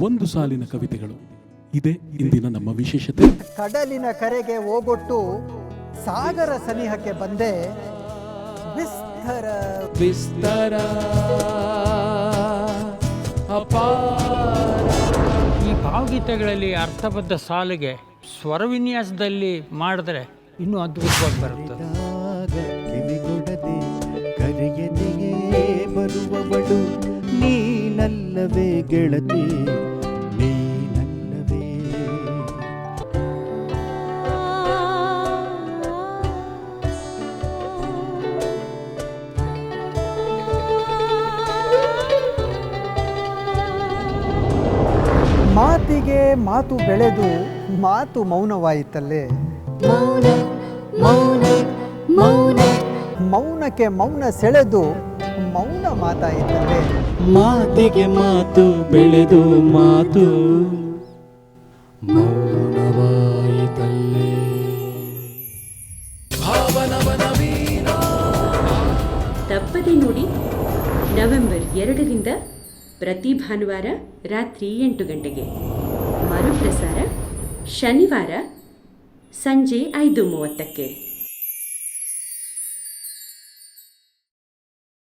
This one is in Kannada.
ಒಂದು ಸಾಲಿನ ಕವಿತೆಗಳು. ಇದೆ ಇಂದಿನ ನಮ್ಮ ವಿಶೇಷತೆ. ಕಡಲಿನ ಕರೆಗೆ ಹೋಗೊಟ್ಟು ಸಾಗರ ಸನಿಹಕ್ಕೆ ಬಂದೆ. ವಿಸ್ತರ ವಿಸ್ತಾರ ಈ ಭಾವಗೀತೆಗಳಲ್ಲಿ ಅರ್ಥಬದ್ಧ ಸಾಲಿಗೆ ಸ್ವರವಿನ್ಯಾಸದಲ್ಲಿ ಮಾಡಿದ್ರೆ ಇನ್ನೂ ಅದ್ಭುತವಾಗಿ ಬರುತ್ತೆ. ನೀನಲ್ಲವೇ ಗೆಳತಿ ನೀನಲ್ಲವೇ ಮಾತಿಗೆ ಮಾತು ಬೆಳೆದು ಮಾತು ಮೌನವಾಯಿತಲ್ಲೇ. ಮೌನ ಮೌನ ಮೌನ. ಮೌನಕ್ಕೆ ಮೌನ ಸೆಳೆದು ಮೌನ ಮಾತಾಯಿತಲ್ಲೇ ಮಾತಿಗೆ ಮಾತು ಬೆಳೆದು ಮಾತು. ಮೌನವಾಯಿತಲ್ಲೇ. ತಪ್ಪದೆ ನೋಡಿ ನವೆಂಬರ್ ಎರಡರಿಂದ ಪ್ರತಿ ಭಾನುವಾರ ರಾತ್ರಿ ಎಂಟು ಗಂಟೆಗೆ. ಮರುಪ್ರಸಾರ ಶನಿವಾರ ಸಂಜೆ ಐದು ಮೂವತ್ತಕ್ಕೆ.